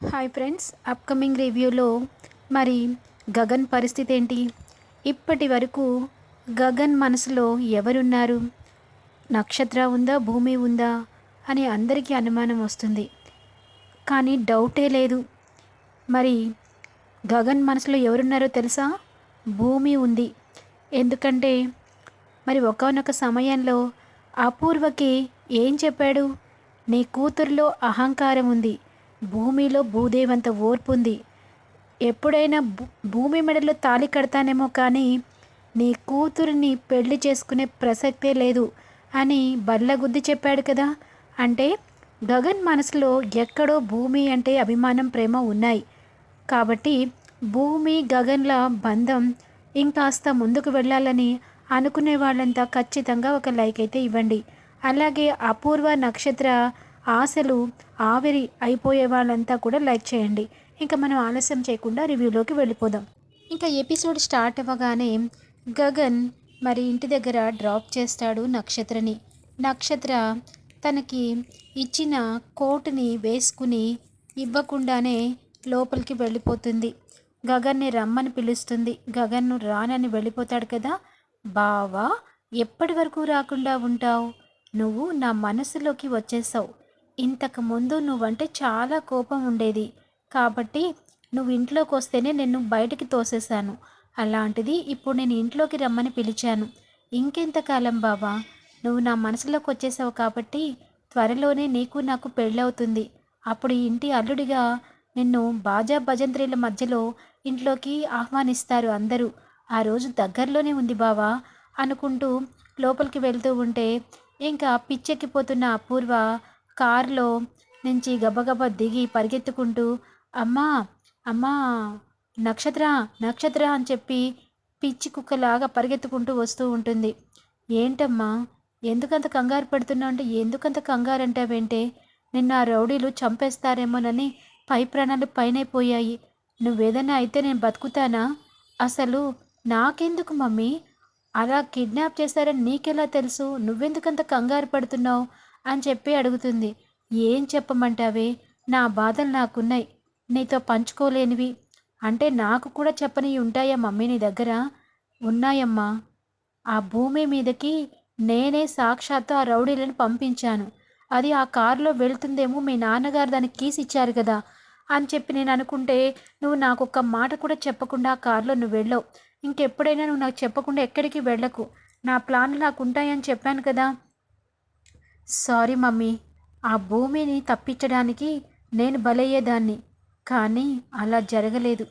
Hi friends upcoming రివ్యూలో మరి గగన్ పరిస్థితి ఏంటి? ఇప్పటి వరకు గగన్ మనసులో ఎవరున్నారు? నక్షత్ర ఉందా భూమి ఉందా అని అందరికీ అనుమానం వస్తుంది. కానీ డౌటే లేదు. మరి గగన్ మనసులో ఎవరున్నారో తెలుసా? భూమి ఉంది. ఎందుకంటే మరి ఒకనొక సమయంలో అపూర్వకి ఏం చెప్పాడు? నీ కూతురులో అహంకారం ఉంది. భూమిలో భూదేవంత ఓర్పు ఉంది ఎప్పుడైనా భూ- భూమి మెడలో తాళి కడతానేమో కానీ నీ కూతురిని పెళ్ళి చేసుకునే ప్రసక్తే లేదు అని బల్లగుద్ది చెప్పాడు కదా. అంటే గగన్ మనసులో ఎక్కడో భూమి అంటే అభిమానం ప్రేమ ఉన్నాయి. కాబట్టి భూమి గగన్ల బంధం ఇంకాస్త ముందుకు వెళ్ళాలని అనుకునే వాళ్ళంతా ఖచ్చితంగా ఒక లైక్ అయితే ఇవ్వండి. అలాగే అపూర్వ నక్షత్ర ఆశలు ఆవిరి అయిపోయే వాళ్ళంతా కూడా లైక్ చేయండి. ఇంకా మనం ఆలస్యం చేయకుండా రివ్యూలోకి వెళ్ళిపోదాం. ఇంకా ఎపిసోడ్ స్టార్ట్ అవ్వగానే గగన్ మరి ఇంటి దగ్గర డ్రాప్ చేస్తాడు నక్షత్రని. నక్షత్ర తనకి ఇచ్చిన కోటుని వేసుకుని ఇవ్వకుండానే లోపలికి వెళ్ళిపోతుంది. గగన్ని రమ్మని పిలుస్తుంది. గగన్ను రానని వెళ్ళిపోతాడు కదా. బావా ఎప్పటి వరకు రాకుండా ఉంటావు? నువ్వు నా మనసులోకి వచ్చేసావు. ఇంతకు ముందు నువ్వంటే చాలా కోపం ఉండేది. కాబట్టి నువ్వు ఇంట్లోకి వస్తేనే నేను బయటికి తోసేశాను. అలాంటిది ఇప్పుడు నేను ఇంట్లోకి రమ్మని పిలిచాను. ఇంకెంతకాలం బావా? నువ్వు నా మనసులోకి వచ్చేసావు కాబట్టి త్వరలోనే నీకు నాకు పెళ్ళవుతుంది. అప్పుడు ఇంటి అల్లుడిగా నిన్ను బాజా భజంత్రీల మధ్యలో ఇంట్లోకి ఆహ్వానిస్తారు అందరూ. ఆ రోజు దగ్గరలోనే ఉంది బావా అనుకుంటూ లోపలికి వెళ్తూ ఉంటే ఇంకా పిచ్చెక్కిపోతున్న అపూర్వ కారులో నుంచి గబగబా దిగి పరిగెత్తుకుంటూ అమ్మా అమ్మా నక్షత్ర నక్షత్ర అని చెప్పి పిచ్చి కుక్కలాగా పరిగెత్తుకుంటూ వస్తూ ఉంటుంది. ఏంటమ్మా ఎందుకంత కంగారు పడుతున్నావు అంటే ఎందుకంత కంగారు అంటావేంటే నిన్న ఆ రౌడీలు చంపేస్తారేమోనని పై ప్రాణాలు పైనైపోయాయి నువ్వేదన్నా అయితే నేను బతుకుతానా? అసలు నాకెందుకు మమ్మీ? అలా కిడ్నాప్ చేశారని నీకెలా తెలుసు? నువ్వెందుకంత కంగారు పడుతున్నావు? అని చెప్పి అడుగుతుంది. ఏం చెప్పమంటావే? నా బాధలు నాకున్నాయి. నీతో పంచుకోలేనివి. అంటే నాకు కూడా చెప్పని ఉంటాయా మమ్మీ నీ దగ్గర? ఉన్నాయమ్మా. ఆ భూమి మీదకి నేనే సాక్షాత్తు ఆ రౌడీలను పంపించాను. అది ఆ కారులో వెళ్తుందేమో మీ నాన్నగారు దానికి కీస్ ఇచ్చారు కదా. అని చెప్పి నేను అనుకుంటే నువ్వు నాకు ఒక్క మాట కూడా చెప్పకుండా ఆ కారులో నువ్వు వెళ్ళవు. ఇంకెప్పుడైనా నువ్వు నాకు చెప్పకుండా ఎక్కడికి వెళ్ళకు. నా ప్లాన్లు నాకు ఉంటాయని చెప్పాను కదా. సారీ మమ్మీ ఆ భూమిని తప్పించడానికి నేను బలయ్యేదాన్ని కానీ అలా జరగలేదు.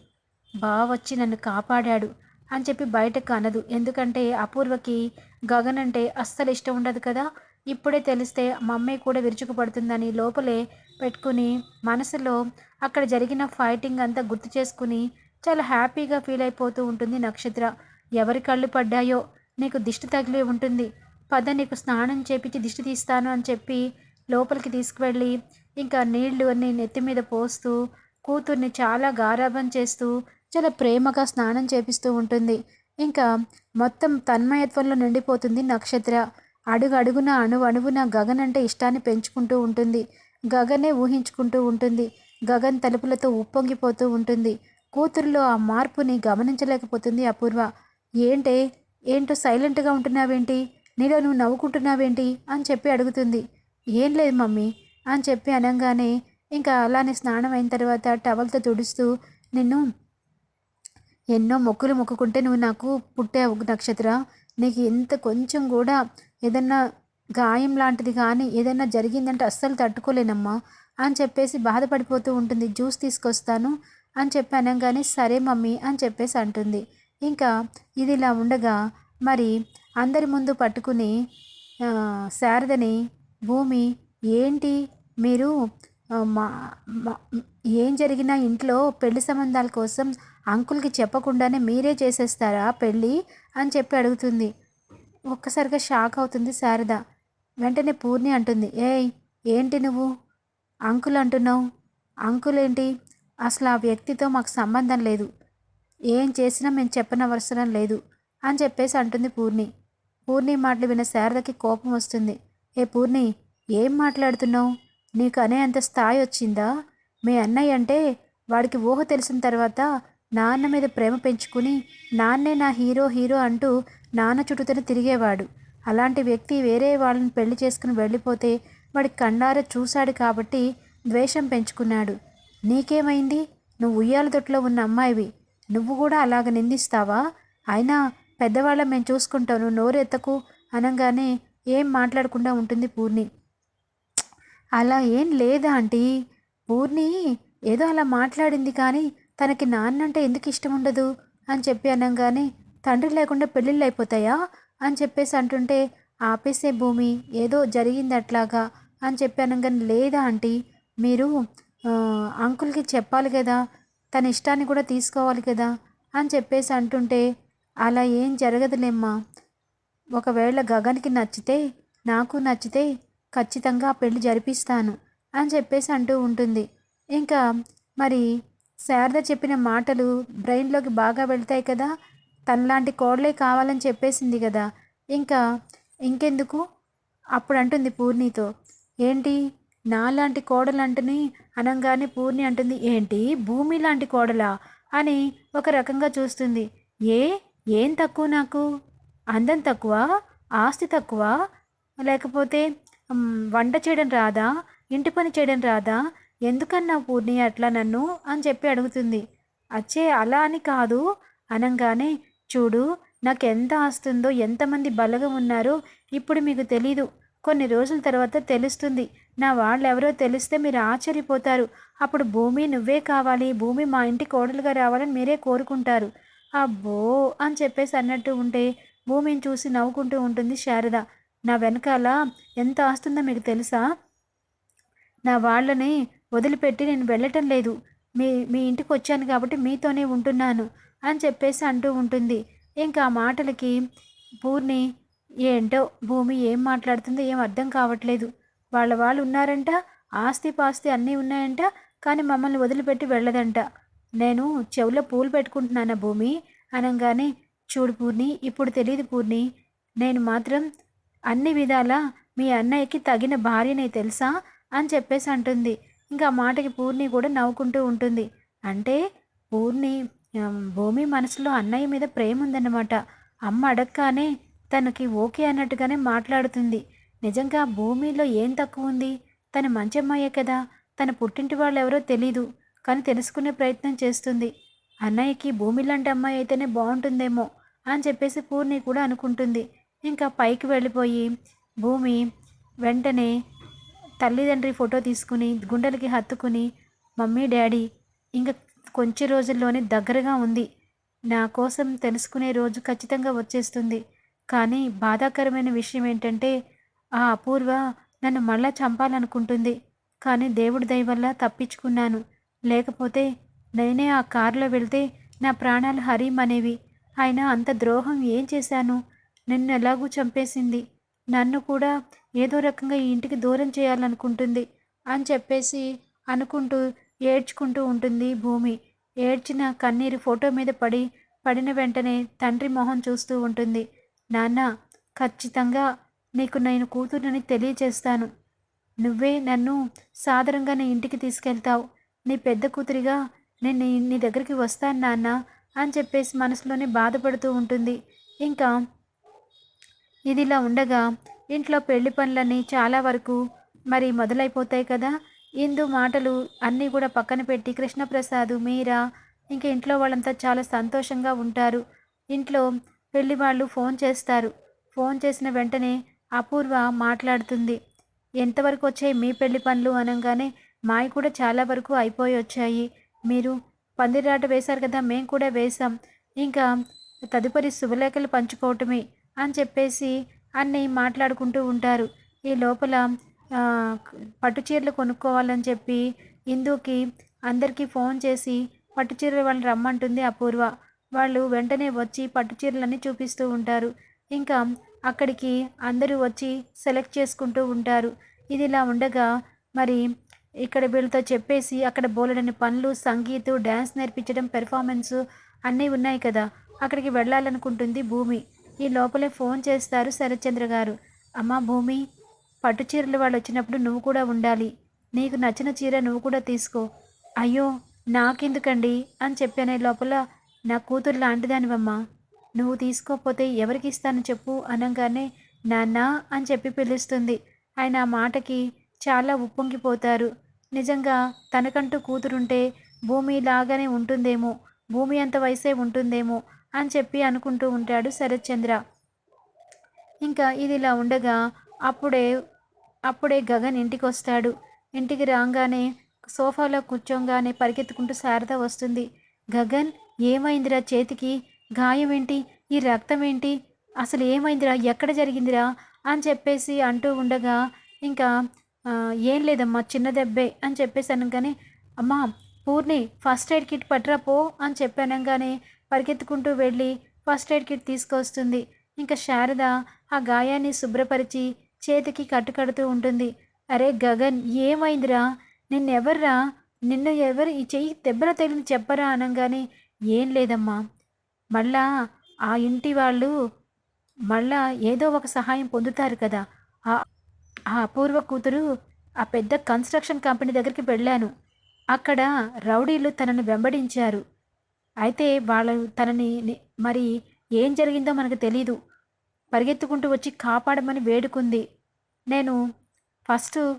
బావ వచ్చి నన్ను కాపాడాడు అని చెప్పి బయటకు అనదు. ఎందుకంటే అపూర్వకి గగన్ అంటే అస్సలు ఇష్టం ఉండదు కదా. ఇప్పుడే తెలిస్తే మమ్మీ కూడా విరుచుకుపడుతుందని లోపలే పెట్టుకుని మనసులో అక్కడ జరిగిన ఫైటింగ్ అంతా గుర్తు చేసుకుని చాలా హ్యాపీగా ఫీల్ అయిపోతూ ఉంటుంది నక్షత్ర. ఎవరి కళ్ళు పడ్డాయో నీకు దిష్టి తగిలి ఉంటుంది. పద నీకు స్నానం చేపించి దిష్టి తీస్తాను అని చెప్పి లోపలికి తీసుకువెళ్ళి ఇంకా నీళ్ళు అన్ని నెత్తి మీద పోస్తూ కూతుర్ని చాలా గారాభం చేస్తూ చాలా ప్రేమగా స్నానం చేపిస్తూ ఉంటుంది. ఇంకా మొత్తం తన్మయత్వంలో నిండిపోతుంది నక్షత్ర. అడుగు అడుగున అణు అణువున గగన్ అంటే ఇష్టాన్ని పెంచుకుంటూ ఉంటుంది. గగనే ఊహించుకుంటూ ఉంటుంది. గగన్ తలుపులతో ఉప్పొంగిపోతూ ఉంటుంది. కూతురులో ఆ మార్పుని గమనించలేకపోతుంది అపూర్వ. ఏంటే? ఏంటో సైలెంట్గా ఉంటున్నావేంటి? నీలో నువ్వు నవ్వుకుంటున్నావేంటి? అని చెప్పి అడుగుతుంది. ఏం లేదు మమ్మీ అని చెప్పి అనగానే ఇంకా అలానే స్నానం అయిన తర్వాత టవల్తో తుడుస్తూ నిన్ను ఎన్నో మొక్కులు మొక్కుకుంటే నువ్వు నాకు పుట్టావు నక్షత్ర. నీకు ఇంత కొంచెం కూడా ఏదన్నా గాయం లాంటిది కానీ ఏదన్నా జరిగిందంటే అస్సలు తట్టుకోలేనమ్మా అని చెప్పేసి బాధపడిపోతూ ఉంటుంది. జ్యూస్ తీసుకొస్తాను అని చెప్పి అనగానే సరే మమ్మీ అని చెప్పేసి అంటుంది. ఇంకా ఇది ఇలా ఉండగా మరి అందరి ముందు పట్టుకుని శారదని భూమి ఏంటి మీరు మా మా- ఏం జరిగినా ఇంట్లో పెళ్ళి సంబంధాల కోసం అంకుల్కి చెప్పకుండానే మీరే చేసేస్తారా పెళ్ళి అని చెప్పి అడుగుతుంది. ఒక్కసారిగా షాక్ అవుతుంది శారద. వెంటనే పూర్ణి అంటుంది ఏయ్ ఏంటి నువ్వు? అంకుల్ అంటున్నావు. అంకుల్ ఏంటి? అసలు ఆ వ్యక్తితో మాకు సంబంధం లేదు. ఏం చేసినా మేము చెప్పనవసరం లేదు అని చెప్పేసి అంటుంది పూర్ణి. పూర్ణి మాటలు విన్న శారదకి కోపం వస్తుంది. ఏ పూర్ణి ఏం మాట్లాడుతున్నావు? నీకు అనే అంత స్థాయి వచ్చిందా? మీ అన్నయ్య అంటే వాడికి ఊహ తెలిసిన తర్వాత నాన్న మీద ప్రేమ పెంచుకుని నాన్నే నా హీరో హీరో అంటూ నాన్న చుట్టూతోనే తిరిగేవాడు. అలాంటి వ్యక్తి వేరే వాళ్ళని పెళ్ళి చేసుకుని వెళ్ళిపోతే వాడి కన్నార చూశాడు కాబట్టి ద్వేషం పెంచుకున్నాడు. నీకేమైంది? నువ్వు ఉయ్యాల తొట్టులో ఉన్న అమ్మాయివి. నువ్వు కూడా అలాగ నిందిస్తావా? అయినా పెద్దవాళ్ళ మేము చూసుకుంటాను నోరెత్తకు అనగానే ఏం మాట్లాడకుండా ఉంటుంది పూర్ణి. అలా ఏం లేదా ఆంటీ? పూర్ణి ఏదో అలా మాట్లాడింది కానీ తనకి నాన్నంటే ఎందుకు ఇష్టం ఉండదు అని చెప్పి అనగానే తండ్రి లేకుండా పెళ్ళిళ్ళు అయిపోతాయా? అని చెప్పేసి అంటుంటే ఆపేసే భూమి ఏదో జరిగింది అట్లాగా అని చెప్పి అనగానే లేదా ఆంటీ మీరు అంకుల్కి చెప్పాలి కదా తన ఇష్టాన్ని కూడా తీసుకోవాలి కదా అని చెప్పేసి అంటుంటే అలా ఏం జరగదులేమ్మా. ఒకవేళ గగన్కి నచ్చితే నాకు నచ్చితే ఖచ్చితంగా ఆ పెళ్ళి జరిపిస్తాను అని చెప్పేసి అంటూ ఉంటుంది. ఇంకా మరి శారద చెప్పిన మాటలు బ్రెయిన్లోకి బాగా వెళ్తాయి కదా. తనలాంటి కోడలే కావాలని చెప్పేసింది కదా. ఇంకా ఇంకెందుకు? అప్పుడు అంటుంది పూర్ణితో. ఏంటి? నాలాంటి కోడలంటని అనంగానే పూర్ణి అంటుంది. ఏంటి? భూమి లాంటి కోడలా? అని ఒక రకంగా చూస్తుంది. ఏ? ఏం తక్కువ నాకు? అందం తక్కువ? ఆస్తి తక్కువ? లేకపోతే వంట చేయడం రాదా? ఇంటి పని చేయడం రాదా? ఎందుకన్నా పూర్ణి అట్లా నన్ను? అని చెప్పి అడుగుతుంది. అచ్చే అలా అని కాదు. అనగానే చూడు నాకు ఎంత ఆస్తుందో ఎంతమంది బలగం ఉన్నారో ఇప్పుడు మీకు తెలీదు. కొన్ని రోజుల తర్వాత తెలుస్తుంది. నా వాళ్ళు ఎవరో తెలిస్తే మీరు ఆశ్చర్యపోతారు. అప్పుడు భూమి నువ్వే కావాలి. భూమి మా ఇంటి కోడలుగా రావాలని మీరే కోరుకుంటారు. అబ్బో అని చెప్పేసి అన్నట్టు ఉంటే భూమిని చూసి నవ్వుకుంటూ ఉంటుంది శారద. నా వెనకాల ఎంత ఆస్తుందో మీకు తెలుసా? నా వాళ్ళని వదిలిపెట్టి నేను వెళ్ళటం లేదు. మీ మీ ఇంటికి వచ్చాను కాబట్టి మీతోనే ఉంటున్నాను అని చెప్పేసి అంటూ ఉంటుంది. ఇంకా ఆ మాటలకి పూర్ణి ఏంటో భూమి ఏం మాట్లాడుతుందో ఏం అర్థం కావట్లేదు. వాళ్ళ వాళ్ళు ఉన్నారంట ఆస్తి పాస్తి అన్నీ ఉన్నాయంట కానీ మమ్మల్ని వదిలిపెట్టి వెళ్ళదంట. నేను చెవులో పూలు పెట్టుకుంటున్నానా భూమి? అనగానే చూడు పూర్ణి ఇప్పుడు తెలియదు పూర్ణి. నేను మాత్రం అన్ని విధాలా మీ అన్నయ్యకి తగిన భార్యనే తెలుసా? అని చెప్పేసి అంటుంది. ఇంకా మాటకి పూర్ణి కూడా నవ్వుకుంటూ ఉంటుంది. అంటే పూర్ణి భూమి మనసులో అన్నయ్య మీద ప్రేమ ఉందన్నమాట. అమ్మ అడగగానే తనకి ఓకే అన్నట్టుగానే మాట్లాడుతుంది. నిజంగా భూమిలో ఏం తక్కువ ఉంది? తన మంచి అమ్మాయే కదా. తన పుట్టింటి వాళ్ళు ఎవరో తెలీదు. కానీ తెలుసుకునే ప్రయత్నం చేస్తుంది. అన్నయ్యకి భూమి లాంటి అమ్మాయి అయితేనే బాగుంటుందేమో అని చెప్పేసి పూర్ణి కూడా అనుకుంటుంది. ఇంకా పైకి వెళ్ళిపోయి భూమి వెంటనే తల్లిదండ్రి ఫోటో తీసుకుని గుండెలకి హత్తుకుని మమ్మీ డాడీ ఇంకా కొంచెం రోజుల్లోనే దగ్గరగా ఉంది. నా కోసం తెలుసుకునే రోజు ఖచ్చితంగా వచ్చేస్తుంది. కానీ బాధాకరమైన విషయం ఏంటంటే ఆ అపూర్వ నన్ను మళ్ళా చంపాలనుకుంటుంది. కానీ దేవుడి దయ వల్ల తప్పించుకున్నాను. లేకపోతే నేనే ఆ కారులో వెళ్తే నా ప్రాణాలు హరిమనేవి. అయినా అంత ద్రోహం ఏం చేశాను? నిన్ను ఎలాగూ చంపేసింది. నన్ను కూడా ఏదో రకంగా ఈ ఇంటికి దూరం చేయాలనుకుంటుంది అని చెప్పేసి అనుకుంటూ ఏడ్చుకుంటూ ఉంటుంది భూమి. ఏడ్చిన కన్నీరు ఫోటో మీద పడి పడిన వెంటనే తండ్రి మొహం చూస్తూ ఉంటుంది. నాన్న ఖచ్చితంగా నీకు నేను కూతురుని తెలియచేస్తాను. నువ్వే నన్ను సాదరంగా నీ ఇంటికి తీసుకెళ్తావు. నీ పెద్ద కూతురిగా నేను నీ దగ్గరికి వస్తాను నాన్న అని చెప్పేసి మనసులోనే బాధపడుతూ ఉంటుంది. ఇంకా ఇదిలా ఉండగా ఇంట్లో పెళ్ళి పనులన్నీ చాలా వరకు మరి మొదలైపోతాయి కదా. ఇందు మాటలు అన్నీ కూడా పక్కన పెట్టి కృష్ణప్రసాద్ మీరా ఇంకా ఇంట్లో వాళ్ళంతా చాలా సంతోషంగా ఉంటారు. ఇంట్లో పెళ్ళి వాళ్ళు ఫోన్ చేస్తారు. ఫోన్ చేసిన వెంటనే అపూర్వ మాట్లాడుతుంది. ఎంతవరకు వచ్చాయి మీ పెళ్ళి పనులు? అనగానే మావి కూడా చాలా వరకు అయిపోయి వచ్చాయి. మీరు పందిరాట వేశారు కదా మేము కూడా వేశాం. ఇంకా తదుపరి శుభలేఖలు పంచుకోవటమే అని చెప్పేసి అన్నీ మాట్లాడుకుంటూ ఉంటారు. ఈ లోపల పట్టు చీరలు కొనుక్కోవాలని చెప్పి ఇందుకి అందరికీ ఫోన్ చేసి పట్టు చీరలు వాళ్ళని రమ్మంటుంది అపూర్వ. వాళ్ళు వెంటనే వచ్చి పట్టు చీరలన్నీ చూపిస్తూ ఉంటారు. ఇంకా అక్కడికి అందరూ వచ్చి సెలెక్ట్ చేసుకుంటూ ఉంటారు. ఇది ఇలా ఉండగా మరి ఇక్కడ వీళ్ళతో చెప్పేసి అక్కడ బోలెడని పనులు సంగీతం డ్యాన్స్ నేర్పించడం పెర్ఫార్మెన్స్ అన్నీ ఉన్నాయి కదా. అక్కడికి వెళ్ళాలనుకుంటుంది భూమి. ఈ లోపలే ఫోన్ చేస్తారు శరత్చంద్ర గారు. అమ్మా భూమి పట్టు చీరలు వాళ్ళు వచ్చినప్పుడు నువ్వు కూడా ఉండాలి. నీకు నచ్చిన చీర నువ్వు కూడా తీసుకో. అయ్యో నాకెందుకండి? అని చెప్పానే లోపల నా కూతురు లాంటిదానివమ్మా. నువ్వు తీసుకోకపోతే ఎవరికి ఇస్తాను చెప్పు అనగానే నాన్న అని చెప్పి పిలుస్తుంది. ఆయన ఆ మాటకి చాలా ఉప్పొంగిపోతారు. నిజంగా తనకంటూ కూతురుంటే భూమి లాగానే ఉంటుందేమో భూమి అంత వయసే ఉంటుందేమో అని చెప్పి అనుకుంటూ ఉంటాడు శరత్చంద్ర. ఇంకా ఇది ఇలా ఉండగా అప్పుడే అప్పుడే గగన్ ఇంటికి వస్తాడు ఇంటికి రాగానే సోఫాలో కూర్చోగానే పరిగెత్తుకుంటూ శారద వస్తుంది. గగన్ ఏమైందిరా చేతికి? గాయం ఏంటి ఈ రక్తం ఏంటి అసలు ఏమైందిరా ఎక్కడ జరిగిందిరా? అని చెప్పేసి అంటూ ఉండగా ఇంకా ఏం లేదమ్మా చిన్న దెబ్బే అని చెప్పేసి అనగానే అమ్మా పూర్ణి ఫస్ట్ ఎయిడ్ కిట్ పట్టరాపో అని చెప్పానంగానే పరిగెత్తుకుంటూ వెళ్ళి ఫస్ట్ ఎయిడ్ కిట్ తీసుకొస్తుంది. ఇంకా శారద ఆ గాయాన్ని శుభ్రపరిచి చేతికి కట్టుకడుతూ ఉంటుంది. అరే గగన్ ఏమైందిరా? నిన్నెవర్రా? నిన్ను ఎవరు ఈ చెయ్యి దెబ్బలు తగిలింది చెప్పరా? అనగానే ఏం లేదమ్మా. మళ్ళా ఆ ఇంటి వాళ్ళు మళ్ళా ఏదో ఒక సహాయం పొందుతారు కదా ఆ అపూర్వ కూతురు ఆ పెద్ద కన్స్ట్రక్షన్ కంపెనీ దగ్గరికి వెళ్ళాను. అక్కడ రౌడీలు తనను వెంబడించారు. అయితే వాళ్ళు తనని మరి ఏం జరిగిందో మనకు తెలీదు. పరిగెత్తుకుంటూ వచ్చి కాపాడమని వేడుకుంది. నేను ఫస్ట్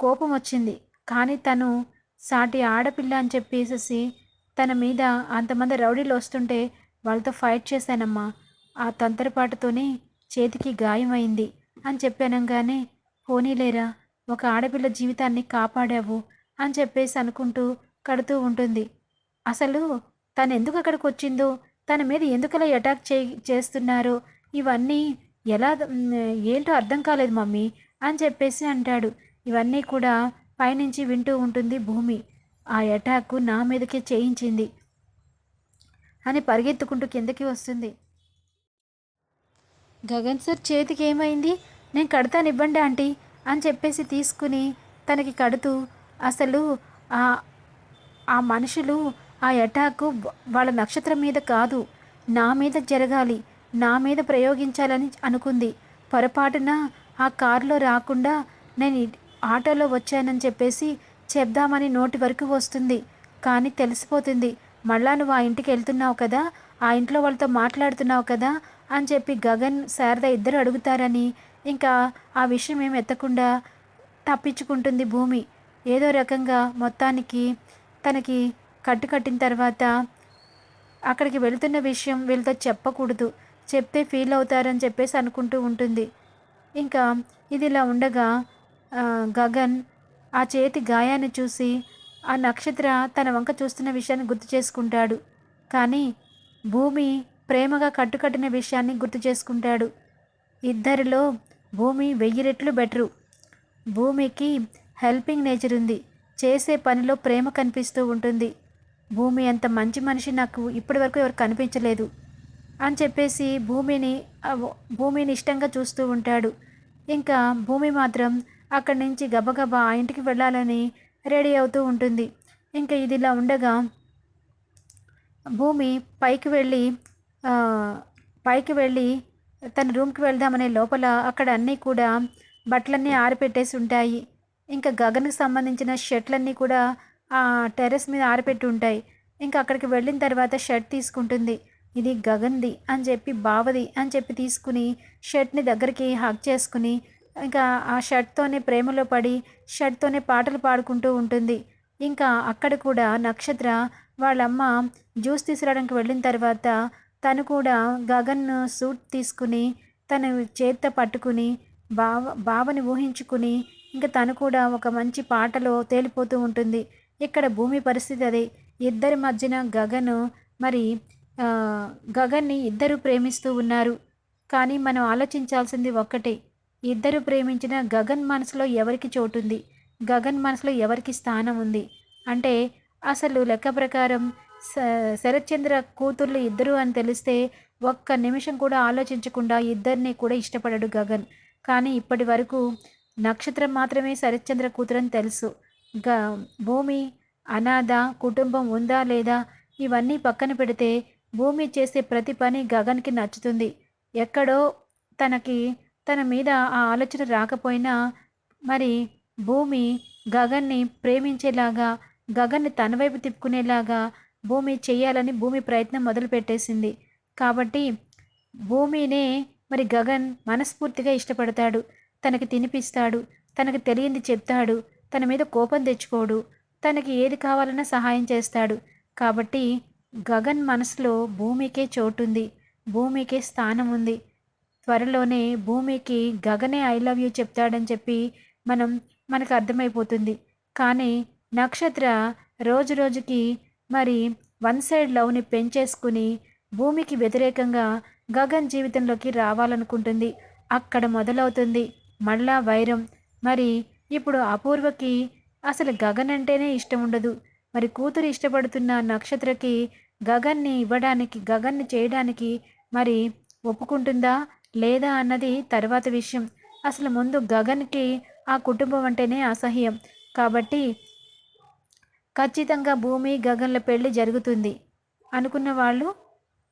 కోపం వచ్చింది. కానీ తను సాటి ఆడపిల్ల అని చెప్పేసేసి తన మీద అంతమంది రౌడీలు వస్తుంటే వాళ్ళతో ఫైట్ చేశానమ్మా. ఆ తొందరపాటుతోనే చేతికి గాయమైంది. అని చెప్పానంగానే పోనీలేరా ఒక ఆడపిల్ల జీవితాన్ని కాపాడావు అని చెప్పేసి అనుకుంటూ కడుతూ ఉంటుంది. అసలు తను ఎందుకు అక్కడికి వచ్చిందో తన మీద ఎందుకలా అటాక్ చే చేస్తున్నారో ఇవన్నీ ఎలా ఏంటో అర్థం కాలేదు మమ్మీ అని చెప్పేసి అంటాడు. ఇవన్నీ కూడా పైనుంచి వింటూ ఉంటుంది భూమి. ఆ అటాక్ నా మీదకే చేయించింది అని పరిగెత్తుకుంటూ కిందకి వస్తుంది. గగన్ సార్ చేతికి ఏమైంది? నేను కడతాను ఇవ్వండి ఆంటీ అని చెప్పేసి తీసుకుని తనకి కడుతూ అసలు ఆ ఆ మనుషులు ఆ అటాకు వాళ్ళ నక్షత్రం మీద కాదు నా మీద జరగాలి నా మీద ప్రయోగించాలని అనుకుంది. పొరపాటున ఆ కారులో రాకుండా నేను ఆటోలో వచ్చానని చెప్పేసి చెప్దామని నోటి వరకు వస్తుంది. కానీ తెలిసిపోతుంది మళ్ళా నువ్వు ఆ ఇంటికి వెళ్తున్నావు కదా ఆ ఇంట్లో వాళ్ళతో మాట్లాడుతున్నావు కదా అని చెప్పి గగన్ శారద ఇద్దరు అడుగుతారని ఇంకా ఆ విషయం ఏం ఎత్తకుండా తప్పించుకుంటుంది భూమి. ఏదో రకంగా మొత్తానికి తనకి కట్టు కట్టిన తర్వాత అక్కడికి వెళ్తున్న విషయం వీళ్ళతో చెప్పకూడదు. చెప్తే ఫీల్ అవుతారని చెప్పేసి అనుకుంటూ ఉంటుంది. ఇంకా ఇది ఇలా ఉండగా గగన్ ఆ చేతి గాయాన్ని చూసి ఆ నక్షత్ర తన వంక చూస్తున్న విషయాన్ని గుర్తు చేసుకుంటాడు. కానీ భూమి ప్రేమగా కట్టుకట్టిన విషయాన్ని గుర్తు చేసుకుంటాడు. ఇద్దరిలో భూమి వెయ్యి రెట్లు బెటరు. భూమికి హెల్పింగ్ నేచర్ ఉంది. చేసే పనిలో ప్రేమ కనిపిస్తూ ఉంటుంది. భూమి అంత మంచి మనిషి నాకు ఇప్పటివరకు ఎవరు కనిపించలేదు అని చెప్పేసి భూమిని భూమిని ఇష్టంగా చూస్తూ ఉంటాడు. ఇంకా భూమి మాత్రం అక్కడి నుంచి గబగబా ఆ ఇంటికి వెళ్ళాలని రెడీ అవుతూ ఉంటుంది. ఇంకా ఇది ఇలా ఉండగా భూమి పైకి వెళ్ళి పైకి వెళ్ళి తన రూమ్కి వెళ్దామనే లోపల అక్కడ అన్నీ కూడా బట్టలన్నీ ఆరిపెట్టేసి ఉంటాయి. ఇంకా గగన్కి సంబంధించిన షర్ట్లన్నీ కూడా ఆ టెర్రస్ మీద ఆరిపెట్టి ఉంటాయి. ఇంకా అక్కడికి వెళ్ళిన తర్వాత షర్ట్ తీసుకుంటుంది. ఇది గగన్ది అని చెప్పి బావది అని చెప్పి తీసుకుని షర్ట్ని దగ్గరికి హక్ చేసుకుని ఇంకా ఆ షర్ట్తోనే ప్రేమలో పడి షర్ట్తోనే పాటలు పాడుకుంటూ ఉంటుంది. ఇంకా అక్కడ కూడా నక్షత్ర వాళ్ళమ్మ జ్యూస్ తీసుకురావడానికి వెళ్ళిన తర్వాత తను కూడా గగన్ను సూట్ తీసుకుని తన చేత్త పట్టుకుని బావ బావని ఊహించుకుని ఇంకా తను కూడా ఒక మంచి పాటలో తేలిపోతూ ఉంటుంది. ఇక్కడ భూమి పరిస్థితి అదే. ఇద్దరి మధ్యన గగన్ మరి గగన్ని ఇద్దరు ప్రేమిస్తూ ఉన్నారు. కానీ మనం ఆలోచించాల్సింది ఒక్కటే. ఇద్దరు ప్రేమించిన గగన్ మనసులో ఎవరికి చోటుంది? గగన్ మనసులో ఎవరికి స్థానం ఉంది? అంటే అసలు లెక్క ప్రకారం శరత్చంద్ర కూతుర్లు ఇద్దరు అని తెలిస్తే ఒక్క నిమిషం కూడా ఆలోచించకుండా ఇద్దరిని కూడా ఇష్టపడడు గగన్. కానీ ఇప్పటి వరకు నక్షత్రం మాత్రమే శరత్చంద్ర కూతురని తెలుసు. గ భూమి అనాథ కుటుంబం ఉందా లేదా ఇవన్నీ పక్కన పెడితే భూమి చేసే ప్రతి పని గగన్కి నచ్చుతుంది. ఎక్కడో తనకి తన మీద ఆ ఆలోచన రాకపోయినా మరి భూమి గగన్ని ప్రేమించేలాగా గగన్ని తన వైపు తిప్పుకునేలాగా భూమి చెయ్యాలని భూమి ప్రయత్నం మొదలుపెట్టేసింది. కాబట్టి భూమినే మరి గగన్ మనస్ఫూర్తిగా ఇష్టపడతాడు. తనకి తినిపిస్తాడు. తనకు తెలియంది చెప్తాడు. తన మీద కోపం తెచ్చుకోడు. తనకి ఏది కావాలన్నా సహాయం చేస్తాడు. కాబట్టి గగన్ మనసులో భూమికే చోటుంది. భూమికే స్థానం ఉంది. త్వరలోనే భూమికి గగనే ఐ లవ్ యూ చెప్తాడని చెప్పి మనం మనకు అర్థమైపోతుంది. కానీ నక్షత్ర రోజు రోజుకి మరి వన్ సైడ్ లవ్ని పెంచేసుకుని భూమికి వ్యతిరేకంగా గగన్ జీవితంలోకి రావాలనుకుంటుంది. అక్కడ మొదలవుతుంది మళ్ళా వైరం. మరి ఇప్పుడు అపూర్వకి అసలు గగన్ అంటేనే ఇష్టం ఉండదు. మరి కూతురు ఇష్టపడుతున్న నక్షత్రకి గగన్ని ఇవ్వడానికి గగన్ని చేయడానికి మరి ఒప్పుకుంటుందా లేదా అన్నది తర్వాత విషయం. అసలు ముందు గగన్కి ఆ కుటుంబం అంటేనే అసహ్యం. కాబట్టి ఖచ్చితంగా భూమి గగన్ల పెళ్ళి జరుగుతుంది. అనుకున్న వాళ్ళు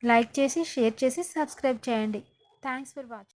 లైక్ చేసి షేర్ చేసి సబ్స్క్రైబ్ చేయండి. Thanks for watching